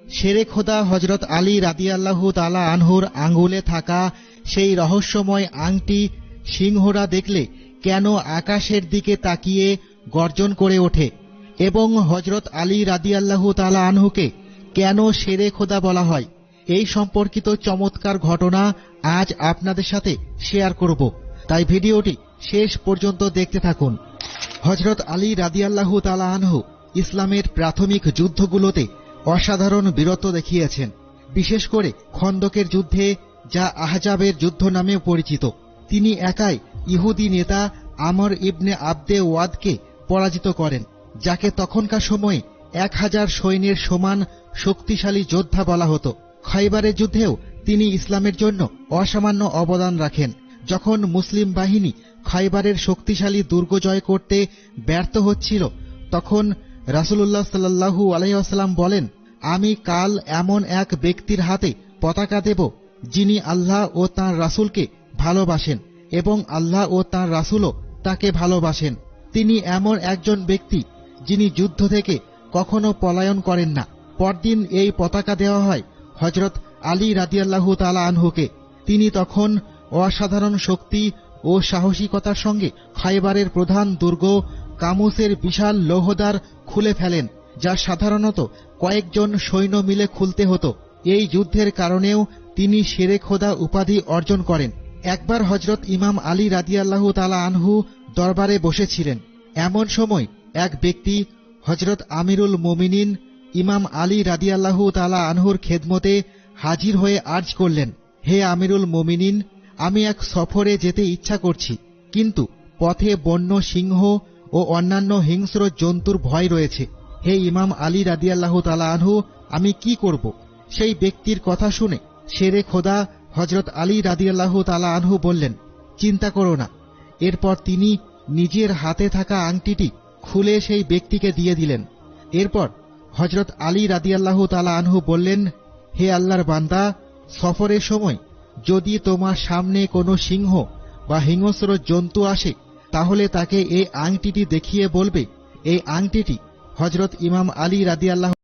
শেরে খোদা হজরত আলী রাদিয়াল্লাহু তালা আনহুর আঙ্গুলে থাকা সেই রহস্যময় আংটি সিংহরা দেখলে কেন আকাশের দিকে তাকিয়ে গর্জন করে ওঠে এবং হজরত আলী রাদিয়াল্লাহু তালা আনহুকে কেন শেরে খোদা বলা হয়? এই সম্পর্কিত চমৎকার ঘটনা আজ আপনাদের সাথে শেয়ার করব। তাই ভিডিওটি শেষ পর্যন্ত দেখতে থাকুন। হজরত আলী রাদিয়াল্লাহু তালা আনহু ইসলামের প্রাথমিক যুদ্ধগুলোতে অসাধারণ বীরত্ব দেখিয়েছেন, বিশেষ করে খন্দকের যুদ্ধে, যা আহজাবের যুদ্ধ নামেও পরিচিত। তিনি একাই ইহুদি নেতা আমর ইবনে আবদে ওয়াদকে পরাজিত করেন, যাকে তখনকার সময়ে এক হাজার সৈন্যের সমান শক্তিশালী যোদ্ধা বলা হতো। খয়বারের যুদ্ধেও তিনি ইসলামের জন্য অসামান্য অবদান রাখেন। যখন মুসলিম বাহিনী খয়বারের শক্তিশালী দুর্গ জয় করতে ব্যর্থ হচ্ছিল, তখন রাসুলুল্লাহ সাল্লাহু আলহাম বলেন আমি কাল এমন এক ব্যক্তির হাতে পতাকা দেব, যিনি আল্লাহ ও তাঁর রাসূলকে ভালোবাসেন এবং আল্লাহ ও তাঁর রাসূলও তাকে ভালোবাসেন। তিনি এমন একজন ব্যক্তি, যিনি যুদ্ধ থেকে কখনো পলায়ন করেন না। পরদিন এই পতাকা দেওয়া হয় হজরত আলী রাদিয়াল্লাহু তালা আনহুকে। তিনি তখন অসাধারণ শক্তি ও সাহসিকতার সঙ্গে খাইবারের প্রধান দুর্গ কামুসের বিশাল লৌহদ্বার খুলে ফেলেন। যা সাধারণত কয়েকজন সৈন্য মিলে খুলতে হতো। এই যুদ্ধের কারণেও তিনি শেরে খোদা উপাধি অর্জন করেন। একবার হজরত ইমাম আলী রাদিয়াল্লাহু তালা আনহু দরবারে বসেছিলেন। এমন সময় এক ব্যক্তি হজরত আমিরুল মোমিনিন, ইমাম আলী রাদিয়াল্লাহু তালা আনহুর খেদমতে হাজির হয়ে আর্জ করলেন, হে আমিরুল মোমিনিন, আমি এক সফরে যেতে ইচ্ছা করছি, কিন্তু পথে বন্য সিংহ ও অন্যান্য হিংস্র জন্তুর ভয় রয়েছে। হে ইমাম আলী রাদিয়াল্লাহু তালা আনহু, আমি কি করব? সেই ব্যক্তির কথা শুনে শেরে খোদা হজরত আলী রাদিয়াল্লাহু তালা আনহু বললেন, চিন্তা করো না। এরপর তিনি নিজের হাতে থাকা আংটিটি খুলে সেই ব্যক্তিকে দিয়ে দিলেন। এরপর হজরত আলী রাদিয়াল্লাহু তালা আনহু বললেন, হে আল্লাহর বান্দা, সফরের সময় যদি তোমার সামনে কোনো সিংহ বা হিংস্র জন্তু আসে, তাহলে তাকে এই আংটিটি দেখিয়ে বলবে, এই আংটিটি হজরত ইমাম আলী রাদিয়াল্লাহ